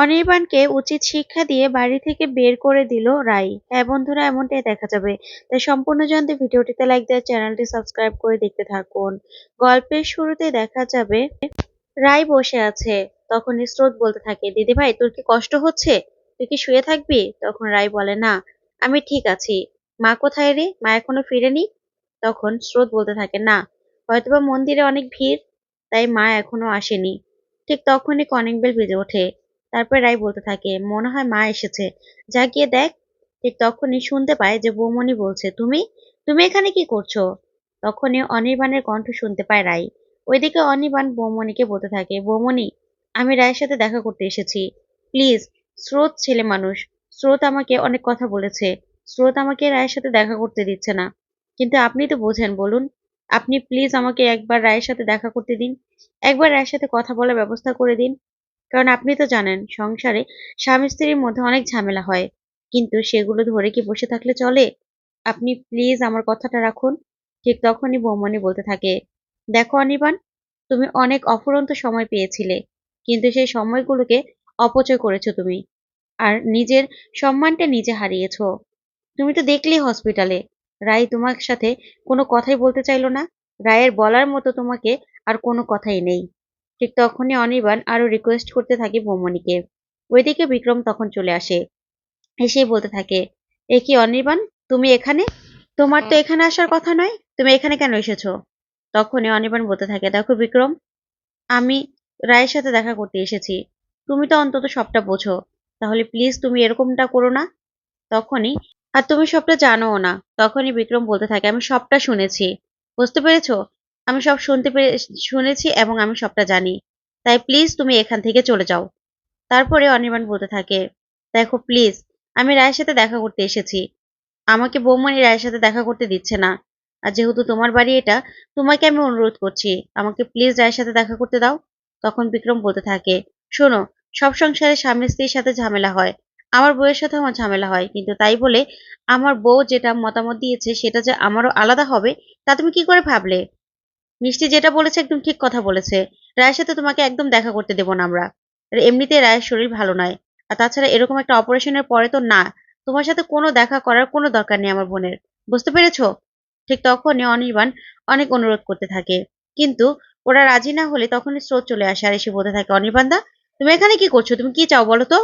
অনির্বাণকে উচিত শিক্ষা দিয়ে বাড়ি থেকে বের করে দিল রাই। হ্যাঁ বন্ধুরা, এমনটাই দেখা যাবে। তাই সম্পূর্ণ জানতে ভিডিওটিতে লাইক দিয়ে চ্যানেলটি সাবস্ক্রাইব করে দেখতে থাকুন। গল্পের শুরুতে দেখা যাবে, রাই বসে আছে। তখন স্রোত বলতে থাকে, দিদি ভাই, তোর কি কষ্ট হচ্ছে? তুই কি শুয়ে থাকবি? তখন রাই বলে, না, আমি ঠিক আছি। মা কোথায় রে? মা এখনও ফিরেনি? তখন স্রোত বলতে থাকে, না, হয়তোবা মন্দিরে অনেক ভিড়, তাই মা এখনও আসেনি। ঠিক তখনই কনিং বেল বেজে ওঠে। তারপর রাই বলতে থাকে, মনে হয় মা এসেছে। যা গিয়ে দেখ, ঠিক তখনই শুনতে পায় যে বৌমনি বলছে, তুমি? তুমি এখানে কি করছ? তখনই অনির্বাণের কণ্ঠ শুনতে পায় রাই। ওইদিকে অনির্বাণ বৌমনিকে বলতে থাকে বৌমনি আমি রায়ের সাথে দেখা করতে এসেছি। প্লিজ, স্রোত ছেলে মানুষ, স্রোত আমাকে অনেক কথা বলেছে। স্রোত আমাকে রায়ের সাথে দেখা করতে দিচ্ছে না। কিন্তু আপনি তো বোঝেন, বলুন, আপনি প্লিজ আমাকে একবার রায়ের সাথে দেখা করতে দিন। একবার রায়ের সাথে কথা বলার ব্যবস্থা করে দিন। কারণ আপনি তো জানেন, সংসারে স্বামী স্ত্রীর মধ্যে অনেক ঝামেলা হয়। কিন্তু সেগুলো ধরে কি বসে থাকলে চলে? আপনি প্লিজ আমার কথাটা রাখুন। ঠিক তখনই বৌমনি বলতে থাকে, দেখো অনিবান তুমি অনেক অফুরন্ত সময় পেয়েছিলে, কিন্তু সেই সময়গুলোকে অপচয় করেছ তুমি। আর নিজের সম্মানটা নিজে হারিয়েছ। তুমি তো দেখলেই হসপিটালে রায় তোমার সাথে কোনো কথাই বলতে চাইলো না। রায়ের বলার মতো তোমাকে আর কোনো কথাই নেই। ঠিক তখনই অনির্বাণ আরও রিকোয়েস্ট করতে থাকে বৌমণিকে। ওইদিকে বিক্রম তখন চলে আসে। এসেই বলতে থাকে এ কি অনির্বাণ তুমি এখানে? তোমার তো এখানে আসার কথা নয় তুমি এখানে কেন এসেছ? তখনই অনির্বাণ বলতে থাকে দেখো বিক্রম আমি রায়ের সাথে দেখা করতে এসেছি। তুমি তো অন্তত সবটা বোঝো। তাহলে প্লিজ তুমি এরকমটা করো না। তখনই আর তুমি সবটা জানোও না। তখনই বিক্রম বলতে থাকে আমি সবটা শুনেছি। বুঝতে পেরেছ? আমি সব শুনতে পেরে শুনেছি এবং আমি সবটা জানি। তাই প্লিজ তুমি এখান থেকে চলে যাও। তারপরে অনির্বাণ বলতে থাকে, দেখো প্লিজ আমি রায়ের সাথে দেখা করতে এসেছি। আমাকে বৌমনি রায়ের সাথে দেখা করতে দিচ্ছে না। আর যেহেতু তোমার বাড়ি এটা, তোমাকে আমি অনুরোধ করছি, আমাকে প্লিজ রায়ের সাথে দেখা করতে দাও। তখন বিক্রম বলতে থাকে, শোনো, সব সংসারে স্বামী স্ত্রীর সাথে ঝামেলা হয়। আমার বউয়ের সাথে আমার ঝামেলা হয়। কিন্তু তাই বলে, আমার বউ যেটা মতামত দিয়েছে সেটা যে আমারও আলাদা হবে, তা তুমি কি করে ভাবলে? মিষ্টি যেটা বলেছে একদম ঠিক কথা বলেছে। রায়ের সাথে তোমাকে একদম দেখা করতে দেবো না আমরা। এমনিতে রায়ের শরীর ভালো নয়। আর তাছাড়া এরকম একটা অপারেশনের পরে তো না, তোমার সাথে কোনো দেখা করার কোনো দরকার নেই আমার বোনের। বুঝতে পেরেছ? ঠিক তখনই অনির্বাণ অনেক অনুরোধ করতে থাকে। কিন্তু ওরা রাজি না হলে তখনই স্রোত চলে আসে আর এসে বলতে থাকে অনির্বাণদা তুমি এখানে কি করছ? তুমি কি চাও বলো তো?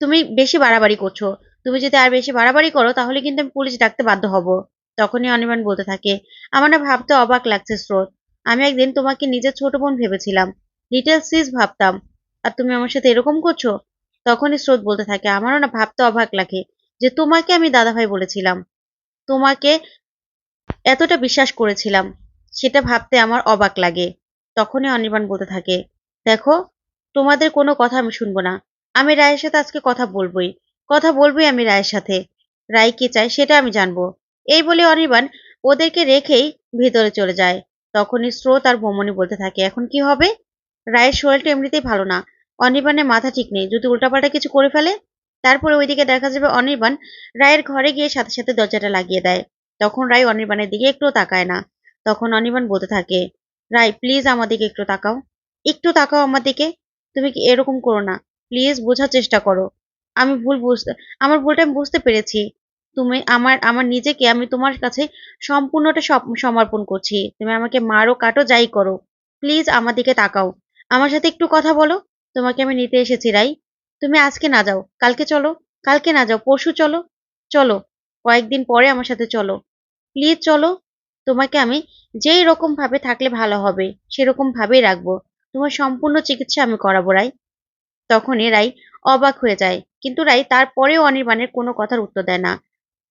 তুমি বেশি বাড়াবাড়ি করছ। তুমি যদি আর বেশি বাড়াবাড়ি করো তাহলে কিন্তু আমি পুলিশ ডাকতে বাধ্য হব। তখনই অনির্বাণ বলতে থাকে, আমার না ভাবতে অবাক লাগছে, স্রোত। আমি একদিন তোমাকে নিজের ছোট বোন ভেবেছিলাম। লিটল সিস ভাবতাম, আর তুমি আমার সাথে এরকম করছ? তখনই স্রোত বলতে থাকে, আমারও না ভাবতে অবাক লাগে যে তোমাকে আমি দাদাভাই বলেছিলাম। তোমাকে এতটা বিশ্বাস করেছিলাম, সেটা ভাবতে আমার অবাক লাগে। তখনই অনির্বাণ বলতে থাকে, দেখো, তোমাদের কোনো কথা আমি শুনব না। আমি রায়ের সাথে আজকে কথা বলবোই। কথা বলবোই আমি রায়ের সাথে। রায় কি চায় সেটা আমি জানব। এই বলে অনির্বাণ ওদেরকে রেখেই ভেতরে চলে যায়। তখনই স্রোত আর বমনি বলতে থাকে, এখন কি হবে? রায়ের শরীরটা এমনিতেই ভালো না। অনির্বাণের মাথা ঠিক নেই। যদি উল্টাপাল্টা কিছু করে ফেলে, তারপরে ওইদিকে দেখা যাবে অনির্বাণ রায়ের ঘরে গিয়ে সাথে সাথে দরজাটা লাগিয়ে দেয়। তখন রায় অনির্বাণের দিকে একটু তাকায় না। তখন অনির্বাণ বলতে থাকে, রায় প্লিজ আমার দিকে একটু তাকাও। একটু তাকাও আমার দিকে। তুমি কি এরকম করো না। প্লিজ বোঝার চেষ্টা করো। আমি ভুল বুঝতে, আমার ভুলটা আমি বুঝতে পেরেছি। তুমি আমার আমার নিজেকে আমি তোমার কাছে সম্পূর্ণটা সমর্পণ করছি। তুমি আমাকে মারো, কাটো, যাই করো। প্লিজ আমার দিকে তাকাও। আমার সাথে একটু কথা বলো। তোমাকে আমি নিতে এসেছি, রাই। তুমি আজকে না যাও। কালকে চলো। কালকে না যাও, পরশু চলো। চলো। কয়েকদিন পরে আমার সাথে চলো। প্লিজ চলো। তোমাকে আমি যেই রকম ভাবে থাকলে ভালো হবে, সেরকম ভাবেই রাখব। তোমার সম্পূর্ণ চিকিৎসা আমি করাবো, রাই। তখনই রাই অবাক হয়ে যায়। কিন্তু রাই তারপরেও অনির্বাণের কোনো কথার উত্তর দেয় না।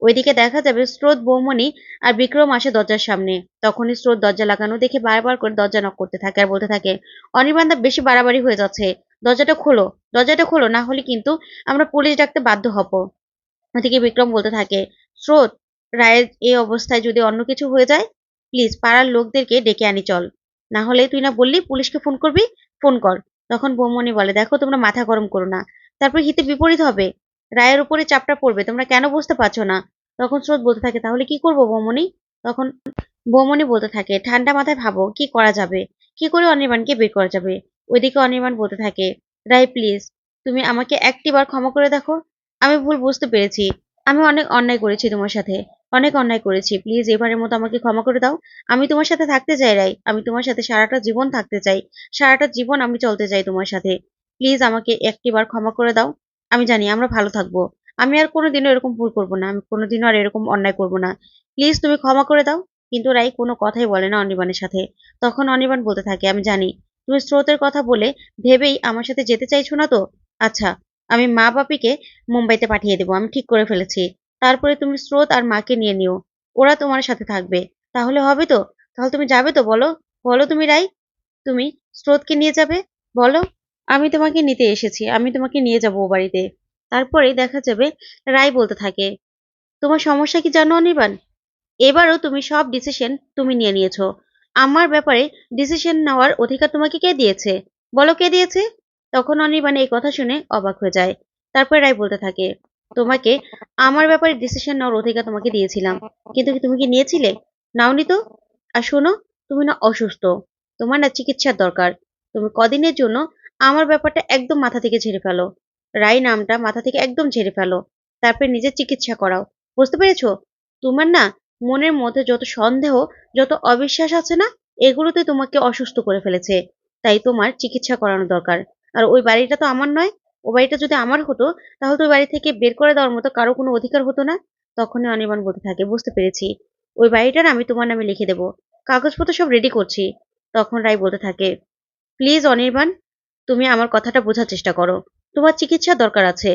ওইদিকে দেখা যাবে স্রোত বৌমনি আর বিক্রম আসে দরজার সামনে। তখনই স্রোত দরজা লাগানো দেখে বারবার করে দরজা নক করতে থাকে আর বলতে থাকে অনির্বাণদা বেশি বাড়াবাড়ি হয়ে যাচ্ছে। দরজাটা খোলো দরজাটা খোলো, না হলে কিন্তু আমরা পুলিশ ডাকতে বাধ্য হব। ওদিকে বিক্রম বলতে থাকে, স্রোত, রায়ের এই অবস্থায় যদি অন্য কিছু হয়ে যায় প্লিজ পাড়ার লোকদেরকে ডেকে আনি, চল। না হলে তুই না বললি পুলিশকে ফোন করবি ফোন কর। তখন বৌমনি বলে, দেখো তোমরা মাথা গরম করো না। তারপর হিতে বিপরীত হবে। রায়ের উপরে চাপটা পড়বে, তোমরা কেন বুঝতে পারছ না? তখন স্রোত বলতে থাকে, তাহলে কি করব বৌমনি তখন বৌমনি বলতে থাকে, ঠান্ডা মাথায় ভাবো, কি করা যাবে? কি করে অনির্বাণকে বের করা যাবে? ওইদিকে অনির্বাণ বলতে থাকে, রায় প্লিজ তুমি আমাকে একটিবার ক্ষমা করে দেখো, আমি ভুল বুঝতে পেরেছি। আমি অনেক অন্যায় করেছি তোমার সাথে, অনেক অন্যায় করেছি। প্লিজ এবারের মতো আমাকে ক্ষমা করে দাও। আমি তোমার সাথে থাকতে চাই রাই আমি তোমার সাথে সারাটা জীবন থাকতে চাই। সারাটা জীবন আমি চলতে চাই তোমার সাথে। প্লিজ আমাকে একটিবার ক্ষমা করে দাও। আমি জানি, আমরা ভালো থাকব। আমি আর কোনোদিনও এরকম ভুল করব না, আমি কোনোদিনও আর এরকম অন্যায় করব না। প্লিজ তুমি ক্ষমা করে দাও, কিন্তু রাই কোনো কথাই বলে না অনির্বাণের সাথে। তখন অনির্বাণ বলতে থাকে, আমি জানি, তুমি স্রোতের কথা বলে ভেবেই আমার সাথে যেতে চাইছো না তো? আচ্ছা আমি মা বাপিকে মুম্বাইতে পাঠিয়ে দেবো, আমি ঠিক করে ফেলেছি। তারপরে তুমি স্রোত আর মাকে নিয়ে নিও, ওরা তোমার সাথে থাকবে। তাহলে হবে তো? তাহলে তুমি যাবে তো, বলো? বলো তুমি রাই, তুমি স্রোতকে নিয়ে যাবে? বলো? আমি তোমাকে নিতে এসেছি, আমি তোমাকে নিয়ে যাব ও বাড়িতে। তারপরে দেখা যাবে রায় বলতে থাকে, তোমার সমস্যা কি জানো অনির্বাণ? এবারও তুমি সব ডিসিশন তুমি নিয়ে নিয়েছো। আমার ব্যাপারে ডিসিশন নেওয়ার অধিকার তোমাকে কে দিয়েছে? বলো কে দিয়েছে? তখন অনির্বাণ এই কথা শুনে অবাক হয়ে যায়। তারপরে রায় বলতে থাকে, তোমাকে আমার ব্যাপারে ডিসিশন নেওয়ার অধিকার তোমাকে দিয়েছিলাম, কিন্তু তুমি কি নিয়েছিলে? নাওনি তো? আর শোনো, তুমি না অসুস্থ, তোমার না চিকিৎসার দরকার, তুমি কদিনের জন্য আমার ব্যাপারটা একদম মাথা থেকে ঝেড়ে ফেলো। রাই নামটা মাথা থেকে একদম ঝেড়ে ফেলো। তারপরে নিজের চিকিৎসা করাও। বুঝতে পেরেছ? তোমার না মনের মধ্যে যত সন্দেহ, যত অবিশ্বাস আছে না, এগুলোতে তোমাকে অসুস্থ করে ফেলেছে। তাই তোমার চিকিৎসা করানো দরকার। আর ওই বাড়িটা তো আমার নয়। ও বাড়িটা যদি আমার হতো, তাহলে তো ওই বাড়ি থেকে বের করে দেওয়ার মতো কারও কোনো অধিকার হতো না। তখনই অনির্বাণ বলতে থাকে, বুঝতে পেরেছি। ওই বাড়িটার আমি তোমার নামে লিখে দেবো। কাগজপত্র সব রেডি করছি। তখন রায় বলতে থাকে প্লিজ অনির্বাণ তুমি আমার কথাটা বোঝার চেষ্টা করো। তোমার চিকিৎসা দরকার আছে।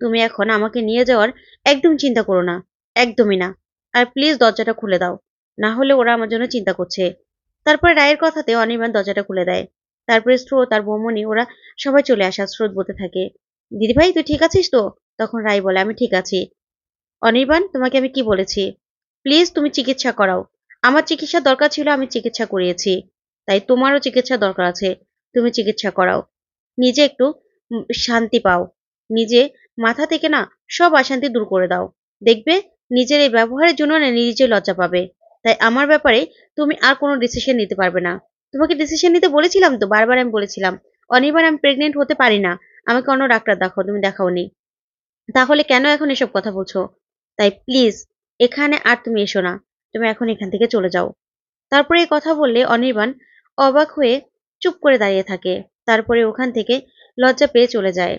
তুমি এখন আমাকে নিয়ে যাওয়ার একদম চিন্তা করো না, একদমই না। আর প্লিজ দরজাটা খুলে দাও। না হলে ওরা আমার জন্য চিন্তা করছে। তারপরে রায়ের কথাতে অনির্বাণ দরজাটা খুলে দেয়। তারপরে স্রোত আর বৌমনি, ওরা সবাই চলে আসা স্রোত বলতে থাকে, দিদিভাই, তুই ঠিক আছিস তো? তখন রায় বলে, আমি ঠিক আছি। অনির্বাণ, তোমাকে আমি কি বলেছি? প্লিজ তুমি চিকিৎসা করাও। আমার চিকিৎসা দরকার ছিল, আমি চিকিৎসা করিয়েছি। তাই তোমারও চিকিৎসা দরকার আছে। তুমি চিকিৎসা করাও। নিজে একটু শান্তি পাও। নিজে মাথা থেকে না সব অশান্তি দূর করে দাও। দেখবে নিজের এই ব্যবহারের জন্য না নিজে লজ্জা পাবে। তাই আমার ব্যাপারে তুমি আর কোনো ডিসিশন নিতে পারবে না। তোমাকে ডিসিশন নিতে বলেছিলাম তো, বারবার আমি বলেছিলাম, অনিবার আমি প্রেগনেন্ট হতে পারি না। আমাকে অন্য ডাক্তার দেখাও, তুমি দেখাওনি তাহলে কেন এখন এসব কথা বলছো? তাই প্লিজ এখানে আর তুমি এসো না। তুমি এখন এখান থেকে চলে যাও। তারপরে এই কথা বললে অনির্বাণ অবাক হয়ে চুপ করে দাঁড়িয়ে থাকে। তারপরে ওখান থেকে লজ্জা পেয়ে চলে যায়।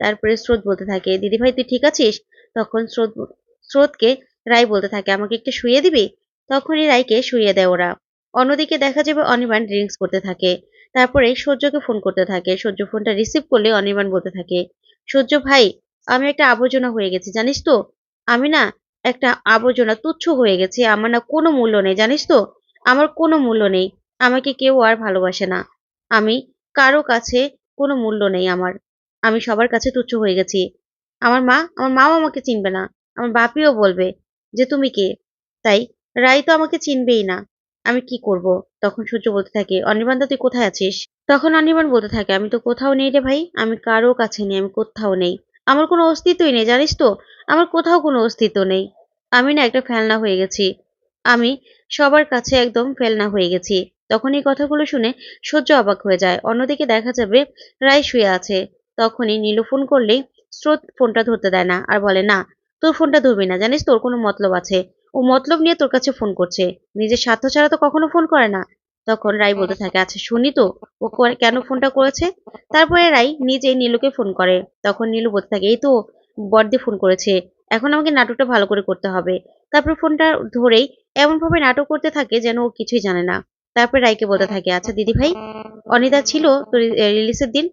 তারপরে স্রোত বলতে থাকে দিদিভাই তুই ঠিক আছিস? তখন স্রোত স্রোতকে রায় বলতে থাকে, আমাকে একটু শুয়ে দিবি? তখনই রায়কে শুয়ে দেয় ওরা। অন্যদিকে দেখা যাবে অনির্বাণ ড্রিঙ্কস করতে থাকে। তারপরে সূর্যকে ফোন করতে থাকে। সূর্য ফোনটা রিসিভ করলে অনির্বাণ বলতে থাকে, সূর্য ভাই, আমি একটা আবর্জনা হয়ে গেছি, জানিস তো? আমি না একটা আবর্জনা তুচ্ছ হয়ে গেছি, আমার না কোনো মূল্য নেই, জানিস তো? আমার কোনো মূল্য নেই, আমাকে কেউ আর ভালোবাসে না। আমি কারও কাছে কোনো মূল্য নেই আমার। আমি সবার কাছে তুচ্ছ হয়ে গেছি। আমার মা, আমার মাও আমাকে চিনবে না। আমার বাপিও বলবে যে, তুমি কে? তাই রাই তো আমাকে চিনবেই না। আমি কি করব? তখন সূর্য বলতে থাকে, অনির্বাণ তুই কোথায় আছিস? তখন অনির্বাণ বলতে থাকে, আমি তো কোথাও নেই রে ভাই। আমি কারও কাছে নেই, আমি কোথাও নেই। আমার কোনো অস্তিত্বই নেই, জানিস তো? আমার কোথাও কোনো অস্তিত্ব নেই। আমি না একটা ফেলনা হয়ে গেছি। আমি সবার কাছে একদম ফেলনা হয়ে গেছি। তখন এই কথাগুলো শুনে সহ্য অবাক হয়ে যায়। অন্যদিকে দেখা যাবে রায় শুয়ে আছে। তখনই নীলু ফোন করলেই স্রোত ফোনটা ধরতে দেয় না আর বলে, না, তোর ফোনটা ধরবি না। জানিস তোর কোনো মতলব আছে। ও মতলব নিয়ে তোর কাছে ফোন করছে। নিজের স্বার্থ ছাড়া তো কখনো ফোন করে না। তখন রাই বলতে থাকে আচ্ছা শুনি তো, ও কেন ফোনটা করেছে? তারপরে রাই নিজেই নীলুকে ফোন করে। তখন নীলু বলতে থাকে, এই তো বর্দি ফোন করেছে। এখন আমাকে নাটকটা ভালো করে করতে হবে। তারপর ফোনটা ধরেই এমনভাবে নাটক করতে থাকে যেন ও কিছুই জানে না। তারপরে রায়কে বলতে থাকে আচ্ছা দিদি ভাই, অনিতা ছিল তোর রিলিজের দিন?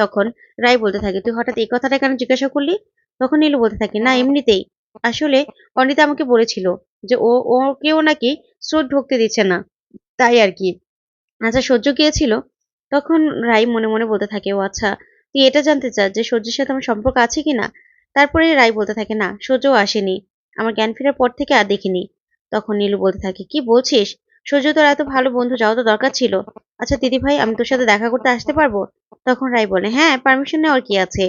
তখন রায় বলতে থাকে, তুই হঠাৎ এই কথাটা কেন জিজ্ঞাসা করলি? তখন নীলু বলতে থাকে, না, এমনিতেই। আসলে অনিতা আমাকে বলেছিল যে ও, ওকেও নাকি স্রোত ঢুকতে দিচ্ছে না, তাই আর কি। আচ্ছা সহ্য গিয়েছিল? তখন রাই মনে মনে বলতে থাকে, ও আচ্ছা তুই এটা জানতে চাস যে সহ্যের সাথে আমার সম্পর্ক আছে কিনা তারপরে রাই বলতে থাকে, না সূর্যও আসেনি। আমার জ্ঞান ফেরার পর থেকে আর দেখিনি। তখন নীলু বলতে থাকে, কি বলছিস? সূর্য তোর এত ভালো বন্ধু যাওয়া তো দরকার ছিল। আচ্ছা দিদি ভাই, আমি তোর সাথে দেখা করতে আসতে পারব? তখন রাই বলে হ্যাঁ পারমিশন নেওয়ার কি আছে?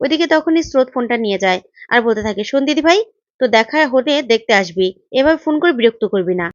ওইদিকে তখনই স্রোত ফোনটা নিয়ে যায় আর বলতে থাকে, শোন দিদি ভাই তো দেখা হলে দেখতে আসবি। এভাবে ফোন করে বিরক্ত করবি না।